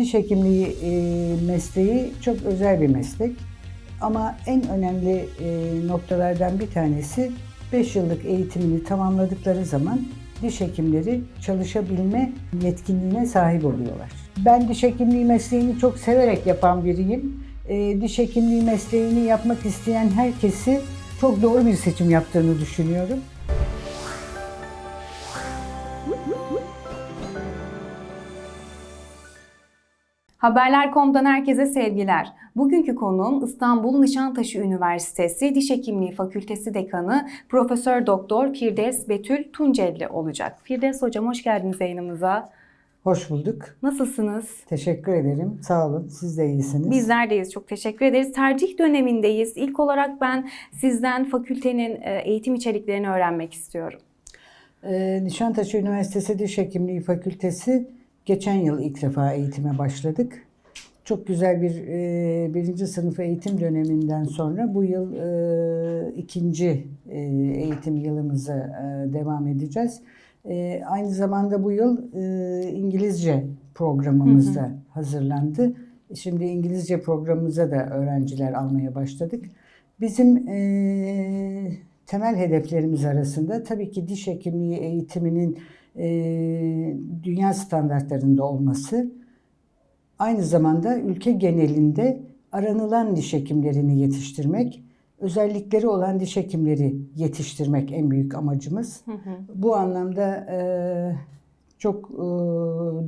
Diş hekimliği e, mesleği çok özel bir meslek. Ama en önemli e, noktalardan bir tanesi 5 yıllık eğitimini tamamladıkları zaman diş hekimleri çalışabilme yetkinliğine sahip oluyorlar. Ben diş hekimliği mesleğini çok severek yapan biriyim. E, diş hekimliği mesleğini yapmak isteyen herkesi çok doğru bir seçim yaptığını düşünüyorum. Haberler.com'dan herkese sevgiler. Bugünkü konuğum İstanbul Nişantaşı Üniversitesi Diş Hekimliği Fakültesi Dekanı Profesör Doktor Firdevs Betül Tuncelli olacak. Firdevs Hocam hoş geldiniz yayınımıza. Hoş bulduk. Nasılsınız? Teşekkür ederim. Sağ olun. Siz de iyisiniz. Bizler deyiz. Çok teşekkür ederiz. Tercih dönemindeyiz. İlk olarak ben sizden fakültenin e, eğitim içeriklerini öğrenmek istiyorum. Ee, Nişantaşı Üniversitesi Diş Hekimliği Fakültesi geçen yıl ilk defa eğitime başladık. Çok güzel bir e, birinci sınıf eğitim döneminden sonra bu yıl e, ikinci e, eğitim yılımıza e, devam edeceğiz. E, aynı zamanda bu yıl e, İngilizce programımız da hazırlandı. Şimdi İngilizce programımıza da öğrenciler almaya başladık. Bizim e, temel hedeflerimiz arasında tabii ki diş hekimliği eğitiminin e, dünya standartlarında olması, aynı zamanda ülke genelinde aranılan diş hekimlerini yetiştirmek, özellikleri olan diş hekimleri yetiştirmek en büyük amacımız. Bu anlamda e, çok e,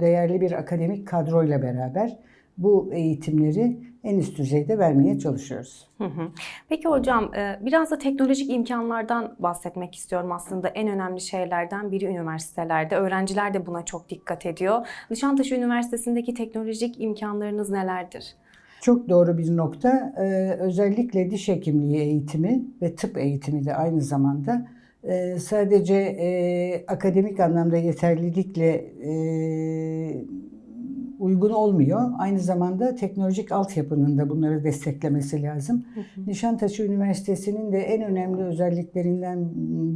değerli bir akademik kadroyla beraber bu eğitimleri en üst düzeyde vermeye çalışıyoruz. Hı hı. Peki hocam e, biraz da teknolojik imkanlardan bahsetmek istiyorum aslında en önemli şeylerden biri üniversitelerde. Öğrenciler de buna çok dikkat ediyor. Nişantaşı Üniversitesi'ndeki teknolojik imkanlarınız nelerdir? Çok doğru bir nokta. Ee, özellikle diş hekimliği eğitimi ve tıp eğitimi de aynı zamanda e, sadece e, akademik anlamda yeterlilikle e, uygun olmuyor. Aynı zamanda teknolojik altyapının da bunları desteklemesi lazım. Nişantaşı Üniversitesi'nin de en önemli özelliklerinden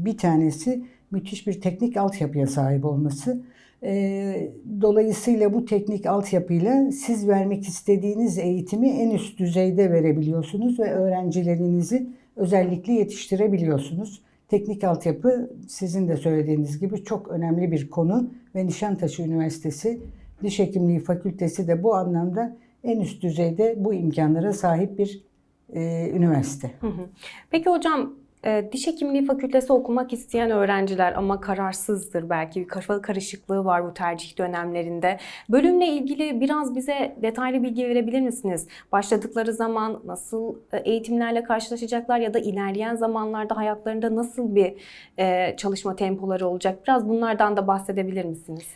bir tanesi müthiş bir teknik altyapıya sahip olması. Ee, Dolayısıyla bu teknik altyapıyla siz vermek istediğiniz eğitimi en üst düzeyde verebiliyorsunuz ve öğrencilerinizi özellikle yetiştirebiliyorsunuz. Teknik altyapı sizin de söylediğiniz gibi çok önemli bir konu ve Nişantaşı Üniversitesi Diş Hekimliği Fakültesi de bu anlamda en üst düzeyde bu imkanlara sahip bir e, üniversite. Peki hocam e, diş hekimliği fakültesi okumak isteyen öğrenciler ama kararsızdır belki bir kafa karışıklığı var bu tercih dönemlerinde. Bölümle ilgili biraz bize detaylı bilgi verebilir misiniz? Başladıkları zaman nasıl e, eğitimlerle karşılaşacaklar ya da ilerleyen zamanlarda hayatlarında nasıl bir e, çalışma tempoları olacak? Biraz bunlardan da bahsedebilir misiniz?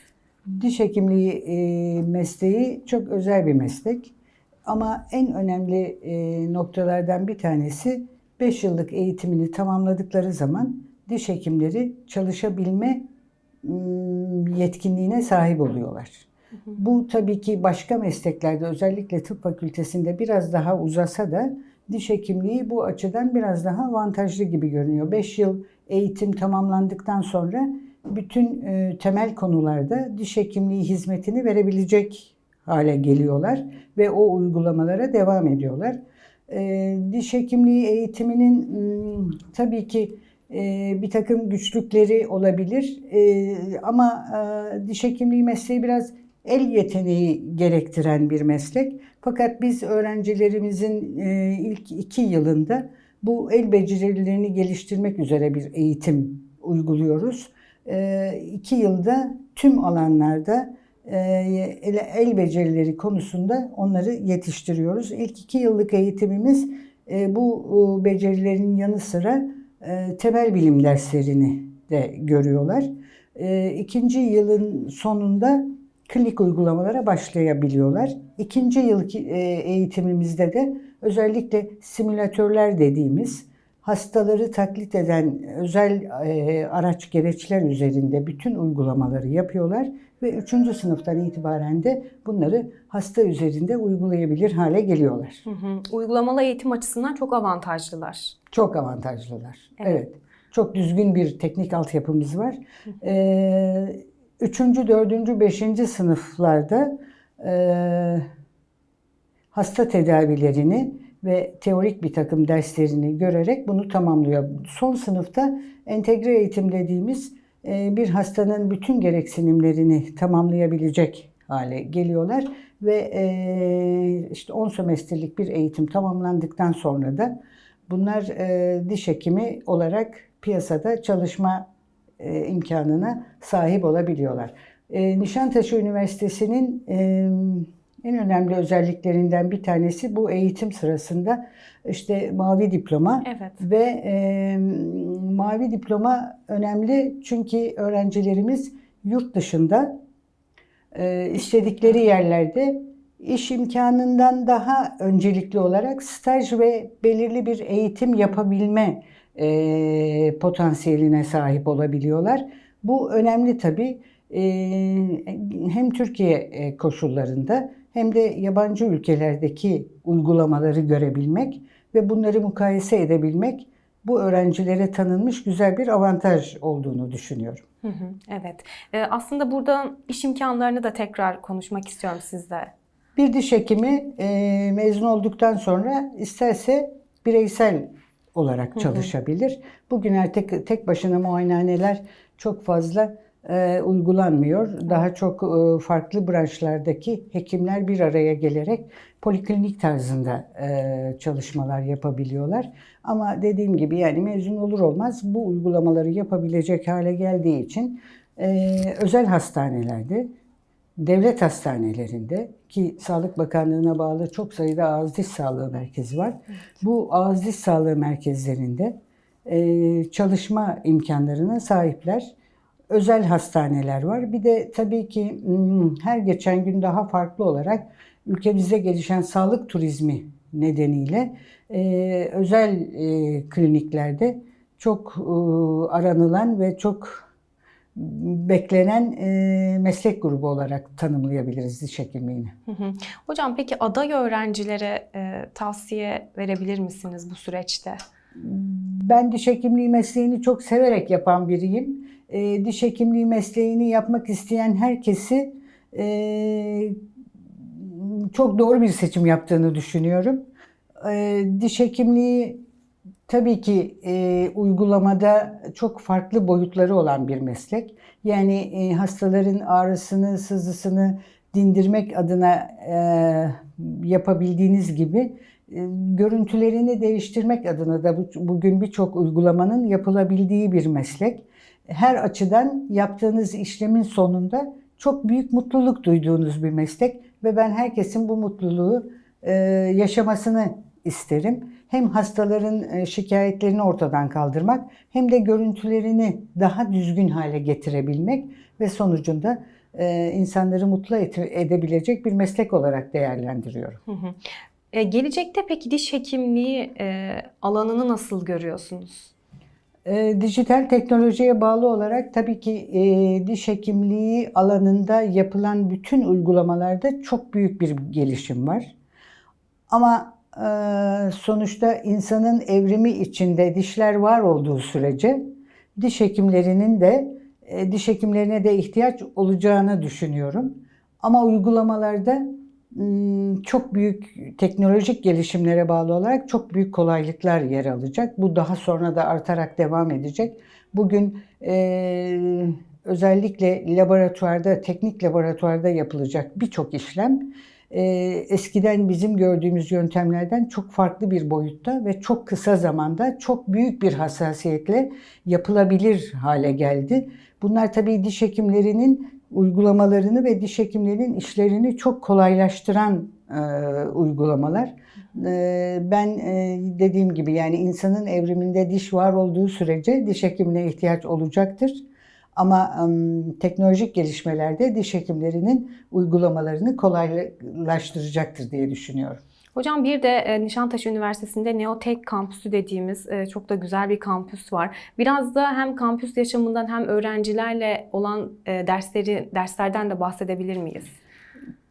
Diş hekimliği e, mesleği çok özel bir meslek. Ama en önemli e, noktalardan bir tanesi 5 yıllık eğitimini tamamladıkları zaman diş hekimleri çalışabilme yetkinliğine sahip oluyorlar. Bu tabii ki başka mesleklerde özellikle tıp fakültesinde biraz daha uzasa da diş hekimliği bu açıdan biraz daha avantajlı gibi görünüyor. 5 yıl eğitim tamamlandıktan sonra bütün e, temel konularda diş hekimliği hizmetini verebilecek hale geliyorlar ve o uygulamalara devam ediyorlar. E, diş hekimliği eğitiminin m, tabii ki e, bir takım güçlükleri olabilir e, ama e, diş hekimliği mesleği biraz el yeteneği gerektiren bir meslek. Fakat biz öğrencilerimizin e, ilk iki yılında bu el becerilerini geliştirmek üzere bir eğitim uyguluyoruz. E, iki yılda tüm alanlarda e, el, becerileri konusunda onları yetiştiriyoruz. İlk iki yıllık eğitimimiz e, bu e, becerilerin yanı sıra temel bilim derslerini de görüyorlar. İkinci yılın sonunda klinik uygulamalara başlayabiliyorlar. İkinci yıl eğitimimizde de özellikle simülatörler dediğimiz hastaları taklit eden özel e, araç gereçler üzerinde bütün uygulamaları yapıyorlar ve üçüncü sınıftan itibaren de bunları hasta üzerinde uygulayabilir hale geliyorlar. Hı hı. Uygulamalı eğitim açısından çok avantajlılar. Çok avantajlılar. Evet. Evet. Çok düzgün bir teknik altyapımız var. Ee, üçüncü, dördüncü, beşinci sınıflarda e, hasta tedavilerini ve teorik bir takım derslerini görerek bunu tamamlıyor. Son sınıfta entegre eğitim dediğimiz e, bir hastanın bütün gereksinimlerini tamamlayabilecek hale geliyorlar ve e, işte 10 sömestrlik bir eğitim tamamlandıktan sonra da bunlar e, diş hekimi olarak piyasada çalışma imkanına sahip olabiliyorlar. Nişantaşı Üniversitesi'nin en önemli özelliklerinden bir tanesi bu eğitim sırasında işte mavi diploma Evet. ve e, mavi diploma önemli çünkü öğrencilerimiz yurt dışında e, istedikleri yerlerde iş imkanından daha öncelikli olarak staj ve belirli bir eğitim yapabilme e, potansiyeline sahip olabiliyorlar. Bu önemli tabii. E, hem Türkiye e, koşullarında hem de yabancı ülkelerdeki uygulamaları görebilmek ve bunları mukayese edebilmek bu öğrencilere tanınmış güzel bir avantaj olduğunu düşünüyorum. Hı hı, evet. Ee, aslında burada iş imkanlarını da tekrar konuşmak istiyorum sizle. Bir diş hekimi e, mezun olduktan sonra isterse bireysel olarak çalışabilir. Bugün artık tek başına muayenehaneler çok fazla e, uygulanmıyor. Daha çok e, farklı branşlardaki hekimler bir araya gelerek poliklinik tarzında e, çalışmalar yapabiliyorlar. Ama dediğim gibi yani mezun olur olmaz bu uygulamaları yapabilecek hale geldiği için e, özel hastanelerde devlet hastanelerinde ki Sağlık Bakanlığı'na bağlı çok sayıda ağız diş sağlığı merkezi var. Bu ağız diş sağlığı merkezlerinde e, çalışma imkanlarına sahipler. Özel hastaneler var. Bir de tabii ki hmm, her geçen gün daha farklı olarak ülkemizde gelişen sağlık turizmi nedeniyle e, özel e, kliniklerde çok e, aranılan ve çok beklenen e, meslek grubu olarak tanımlayabiliriz diş hekimliğini. Hı hı. Hocam peki aday öğrencilere e, tavsiye verebilir misiniz bu süreçte? Ben diş hekimliği mesleğini çok severek yapan biriyim. E, diş hekimliği mesleğini yapmak isteyen herkesi e, çok doğru bir seçim yaptığını düşünüyorum. E, diş hekimliği tabii ki e, uygulamada çok farklı boyutları olan bir meslek. Yani e, hastaların ağrısını, sızısını dindirmek adına e, yapabildiğiniz gibi e, görüntülerini değiştirmek adına da bu, bugün birçok uygulamanın yapılabildiği bir meslek. Her açıdan yaptığınız işlemin sonunda çok büyük mutluluk duyduğunuz bir meslek ve ben herkesin bu mutluluğu e, yaşamasını isterim. Hem hastaların e, şikayetlerini ortadan kaldırmak hem de görüntülerini daha düzgün hale getirebilmek ve sonucunda e, insanları mutlu edebilecek bir meslek olarak değerlendiriyorum. Hı hı. E, gelecekte peki diş hekimliği e, alanını nasıl görüyorsunuz? E, dijital teknolojiye bağlı olarak tabii ki e, diş hekimliği alanında yapılan bütün uygulamalarda çok büyük bir gelişim var. Ama e, sonuçta insanın evrimi içinde dişler var olduğu sürece diş hekimlerinin de e, diş hekimlerine de ihtiyaç olacağını düşünüyorum. Ama uygulamalarda çok büyük teknolojik gelişimlere bağlı olarak çok büyük kolaylıklar yer alacak. Bu daha sonra da artarak devam edecek. Bugün e, özellikle laboratuvarda, teknik laboratuvarda yapılacak birçok işlem e, eskiden bizim gördüğümüz yöntemlerden çok farklı bir boyutta ve çok kısa zamanda çok büyük bir hassasiyetle yapılabilir hale geldi. Bunlar tabii diş hekimlerinin uygulamalarını ve diş hekimlerinin işlerini çok kolaylaştıran e, uygulamalar. E, ben e, dediğim gibi yani insanın evriminde diş var olduğu sürece diş hekimine ihtiyaç olacaktır. Ama e, teknolojik gelişmelerde diş hekimlerinin uygulamalarını kolaylaştıracaktır diye düşünüyorum. Hocam bir de e, Nişantaşı Üniversitesi'nde Neotek kampüsü dediğimiz e, çok da güzel bir kampüs var. Biraz da hem kampüs yaşamından hem öğrencilerle olan e, dersleri derslerden de bahsedebilir miyiz?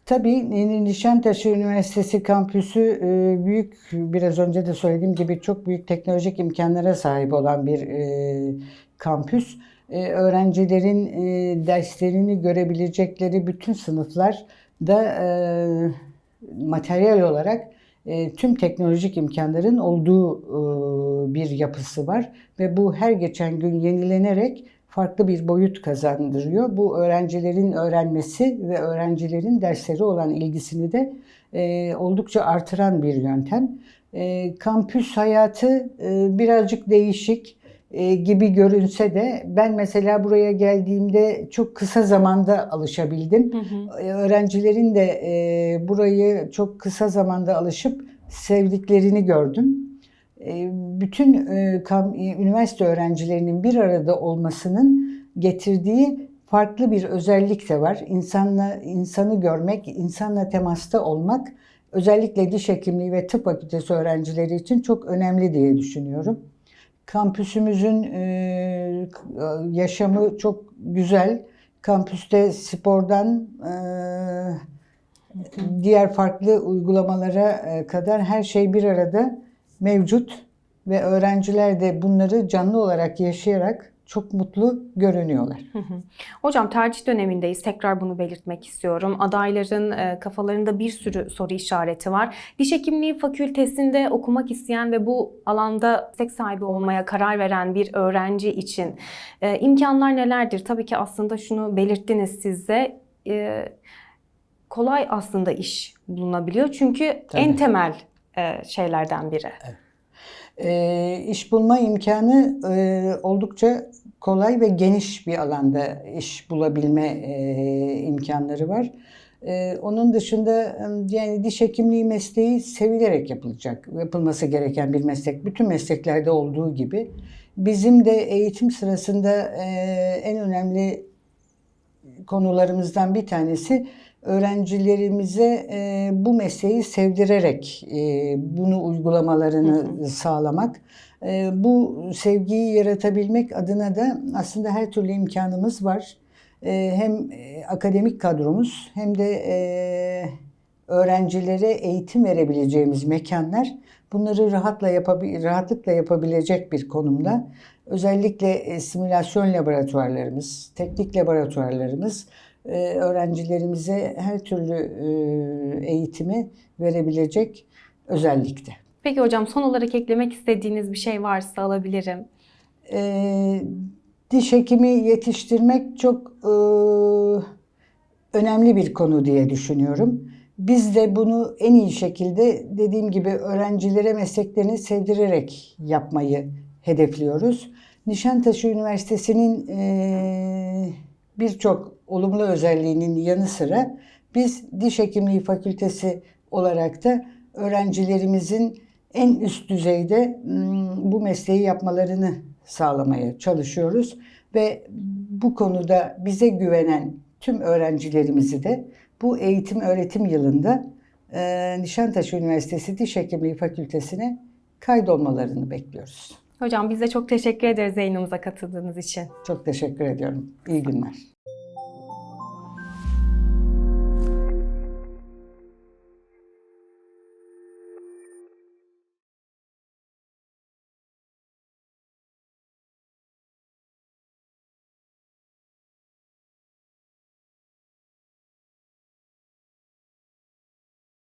Tabii Nişantaşı Üniversitesi kampüsü büyük, biraz önce de söylediğim gibi çok büyük teknolojik imkanlara sahip olan bir kampüs. Öğrencilerin derslerini görebilecekleri bütün sınıflar da materyal olarak e, tüm teknolojik imkanların olduğu e, bir yapısı var ve bu her geçen gün yenilenerek farklı bir boyut kazandırıyor. Bu öğrencilerin öğrenmesi ve öğrencilerin dersleri olan ilgisini de e, oldukça artıran bir yöntem. E, kampüs hayatı e, birazcık değişik e, gibi görünse de ben mesela buraya geldiğimde çok kısa zamanda alışabildim. E, Öğrencilerin de e, burayı çok kısa zamanda alışıp sevdiklerini gördüm. E, bütün e, kam- e, üniversite öğrencilerinin bir arada olmasının getirdiği farklı bir özellik de var. İnsanla insanı görmek, insanla temasta olmak özellikle diş hekimliği ve tıp fakültesi öğrencileri için çok önemli diye düşünüyorum. Kampüsümüzün e, yaşamı çok güzel. Kampüste spordan e, diğer farklı uygulamalara e, kadar her şey bir arada mevcut ve öğrenciler de bunları canlı olarak yaşayarak çok mutlu görünüyorlar. Hocam tercih dönemindeyiz. Tekrar bunu belirtmek istiyorum. Adayların e, kafalarında bir sürü soru işareti var. Diş hekimliği fakültesinde okumak isteyen ve bu alanda meslek sahibi olmaya karar veren bir öğrenci için e, imkanlar nelerdir? Tabii ki aslında şunu belirttiniz siz de. E, kolay aslında iş bulunabiliyor. Çünkü Tabii. en temel e, şeylerden biri. E, iş bulma imkanı e, oldukça kolay ve geniş bir alanda iş bulabilme e, imkanları var. E, onun dışında yani diş hekimliği mesleği sevilerek yapılacak, yapılması gereken bir meslek. Bütün mesleklerde olduğu gibi. Bizim de eğitim sırasında e, en önemli konularımızdan bir tanesi öğrencilerimize e, bu mesleği sevdirerek e, bunu uygulamalarını sağlamak. E, bu sevgiyi yaratabilmek adına da aslında her türlü imkanımız var. E, hem e, akademik kadromuz hem de e, öğrencilere eğitim verebileceğimiz mekanlar bunları rahatla yapabi- rahatlıkla yapabilecek bir konumda. Özellikle e, simülasyon laboratuvarlarımız, teknik laboratuvarlarımız öğrencilerimize her türlü e, eğitimi verebilecek özellikte. Peki hocam son olarak eklemek istediğiniz bir şey varsa alabilirim. E, diş hekimi yetiştirmek çok e, önemli bir konu diye düşünüyorum. Biz de bunu en iyi şekilde dediğim gibi öğrencilere mesleklerini sevdirerek yapmayı hedefliyoruz. Nişantaşı Üniversitesi'nin e, birçok olumlu özelliğinin yanı sıra biz diş hekimliği fakültesi olarak da öğrencilerimizin en üst düzeyde mm, bu mesleği yapmalarını sağlamaya çalışıyoruz ve bu konuda bize güvenen tüm öğrencilerimizi de bu eğitim öğretim yılında e, Nişantaşı Üniversitesi Diş Hekimliği Fakültesine kaydolmalarını bekliyoruz. Hocam biz de çok teşekkür ederiz yayınımıza katıldığınız için. Çok teşekkür ediyorum. İyi günler.